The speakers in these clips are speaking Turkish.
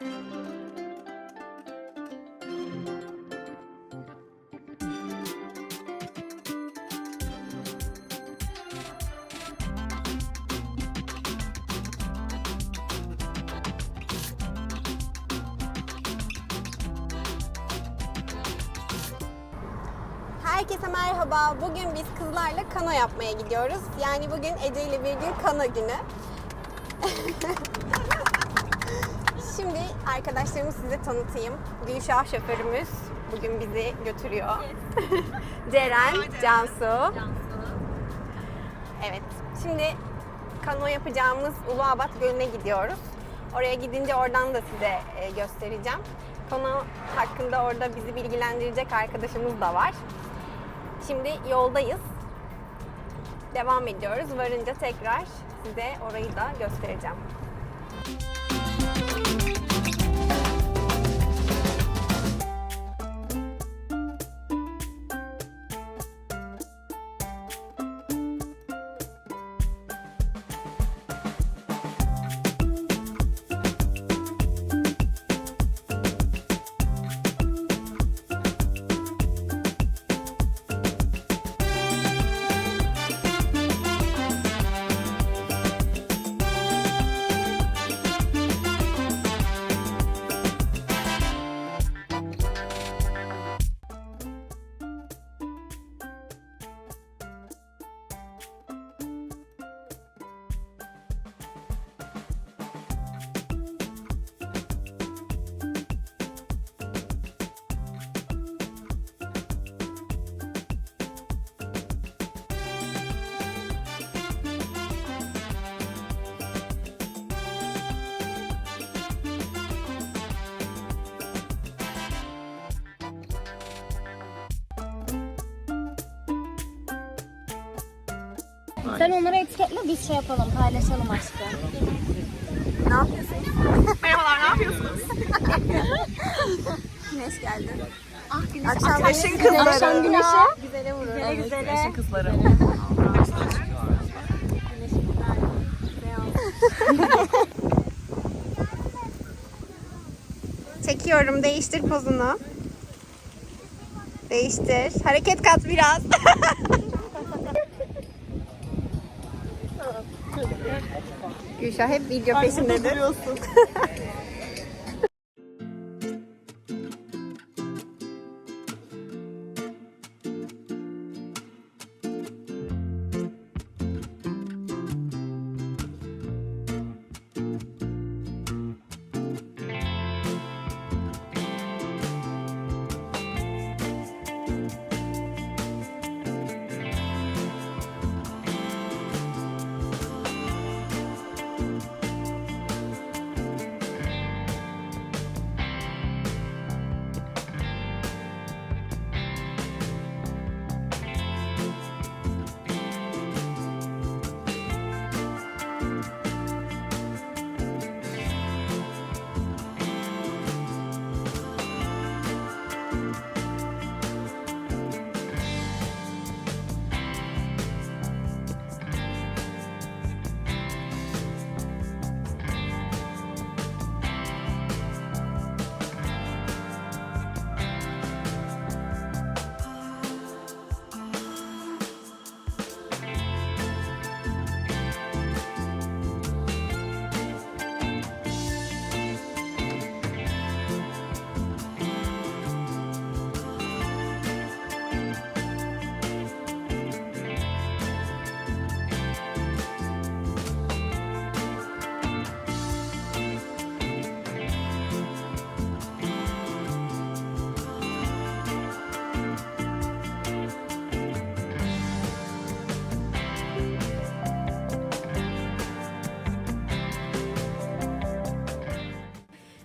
Herkese merhaba. Bugün biz kızlarla kano yapmaya gidiyoruz. Yani bugün Ece ile bir gün kano günü. Şimdi arkadaşlarımı size tanıtayım. Gülşah şoförümüz bugün bizi götürüyor. Ceren, Cansu. Evet. Şimdi kano yapacağımız Uluabat Gölü'ne gidiyoruz. Oraya gidince oradan da size e, göstereceğim. Kano hakkında orada bizi bilgilendirecek arkadaşımız da var. Şimdi yoldayız. Devam ediyoruz. Varınca tekrar size orayı da göstereceğim. Sen onları etiketle biz şey yapalım, paylaşalım aşkım. Ne yapıyorsun? Merhabalar, ne yapıyorsunuz? Güneş geldi. Ah güneş. Akşam Ateşin güneşi kızları. Akşam güneşi. güzele vurur. Güzele güzele. Eşin kızları. Çekiyorum. Değiştir pozunu. Değiştir. Hareket kat biraz. Gülşah hep video peşindedir.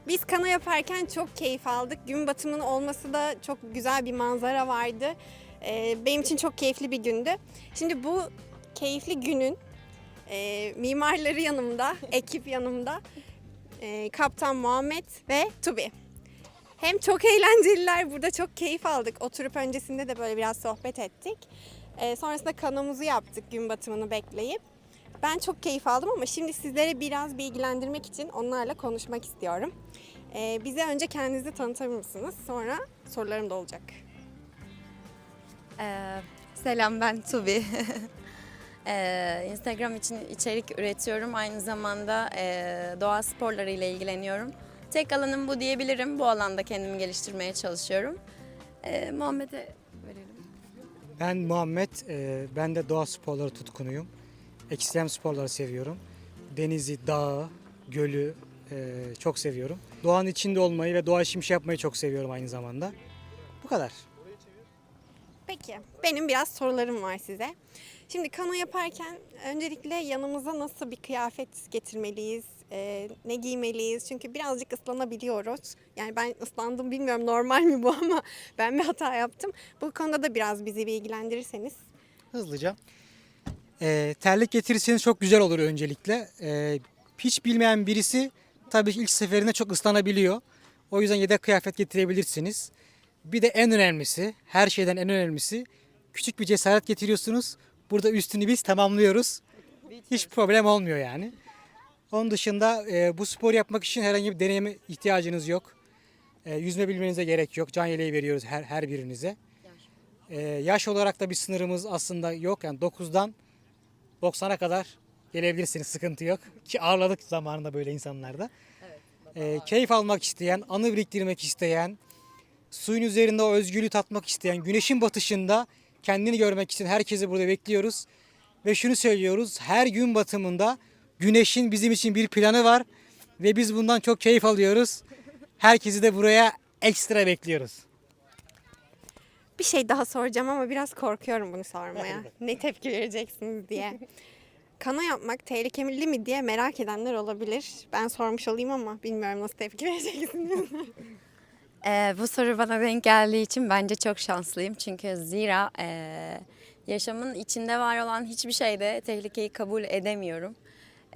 Biz kano yaparken çok keyif aldık. Gün batımının olması da çok güzel bir manzara vardı. Ee, benim için çok keyifli bir gündü. Şimdi bu keyifli günün e, mimarları yanımda, ekip yanımda. Ee, Kaptan Muhammed ve Tubi. Hem çok eğlenceliler, burada çok keyif aldık. Oturup öncesinde de böyle biraz sohbet ettik. Ee, sonrasında kanomuzu yaptık gün batımını bekleyip. Ben çok keyif aldım ama şimdi sizlere biraz bilgilendirmek için onlarla konuşmak istiyorum. Ee, bize önce kendinizi tanıtır mısınız? Sonra sorularım da olacak. Ee, selam ben Tubi. Ee, Instagram için içerik üretiyorum. Aynı zamanda e, doğa sporları ile ilgileniyorum. Tek alanım bu diyebilirim. Bu alanda kendimi geliştirmeye çalışıyorum. Ee, Muhammed'e verelim. Ben Muhammed, e, ben de doğa sporları tutkunuyum. Ekstrem sporları seviyorum. Denizi, dağı, gölü e, çok seviyorum. Doğanın içinde olmayı ve doğa işi yapmayı çok seviyorum aynı zamanda. Bu kadar. Peki, benim biraz sorularım var size. Şimdi kano yaparken öncelikle yanımıza nasıl bir kıyafet getirmeliyiz? Ee, ne giymeliyiz? Çünkü birazcık ıslanabiliyoruz. Yani ben ıslandım bilmiyorum normal mi bu ama ben bir hata yaptım. Bu konuda da biraz bizi bilgilendirirseniz. Hızlıca. E, terlik getirirseniz çok güzel olur öncelikle. E, hiç bilmeyen birisi tabii ilk seferinde çok ıslanabiliyor. O yüzden yedek kıyafet getirebilirsiniz. Bir de en önemlisi, her şeyden en önemlisi küçük bir cesaret getiriyorsunuz. Burada üstünü biz tamamlıyoruz. Hiç problem olmuyor yani. Onun dışında e, bu spor yapmak için herhangi bir deneyime ihtiyacınız yok. E, yüzme bilmenize gerek yok. Can yeleği veriyoruz her, her birinize. E, yaş olarak da bir sınırımız aslında yok. Yani 9'dan 90'a kadar gelebilirsiniz. Sıkıntı yok. Ki ağırladık zamanında böyle insanlarda. E, keyif almak isteyen, anı biriktirmek isteyen, suyun üzerinde o özgürlüğü tatmak isteyen, güneşin batışında kendini görmek için herkesi burada bekliyoruz. Ve şunu söylüyoruz, her gün batımında güneşin bizim için bir planı var ve biz bundan çok keyif alıyoruz. Herkesi de buraya ekstra bekliyoruz. Bir şey daha soracağım ama biraz korkuyorum bunu sormaya. ne tepki vereceksiniz diye. Kano yapmak tehlikeli mi diye merak edenler olabilir. Ben sormuş olayım ama bilmiyorum nasıl tepki vereceksiniz. Ee, bu soru bana denk geldiği için bence çok şanslıyım. Çünkü zira e, yaşamın içinde var olan hiçbir şeyde tehlikeyi kabul edemiyorum.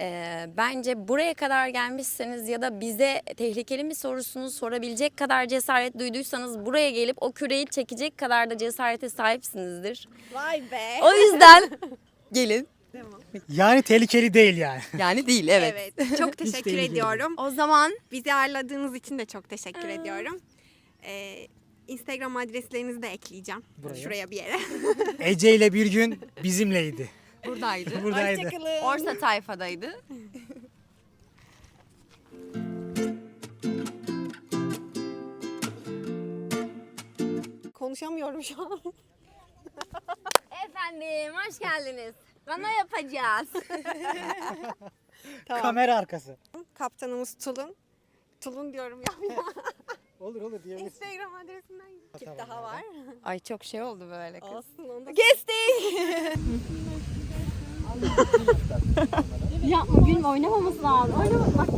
Ee, bence buraya kadar gelmişseniz ya da bize tehlikeli mi sorusunu sorabilecek kadar cesaret duyduysanız buraya gelip o küreyi çekecek kadar da cesarete sahipsinizdir. Vay be. O yüzden gelin. Yani tehlikeli değil yani. Yani değil evet. Evet. Çok teşekkür ediyorum. O zaman Bizi ağırladığınız için de çok teşekkür ediyorum. Ee, Instagram adreslerinizi de ekleyeceğim. Buraya. Şuraya bir yere. Ece ile bir gün bizimleydi. buradaydı. Buradaydı. Orta tayfadaydı. Konuşamıyorum şu an. Efendim hoş geldiniz. Bana yapacağız. Tamam. Kamera arkası. Kaptanımız Tulun. Tulun diyorum ya. Olur olur diyebilirsin. Instagram adresinden tip Tamam, daha var. Ay çok şey oldu böyle kız. Olsun onu da Ya bugün oynamaması lazım. Oynama bak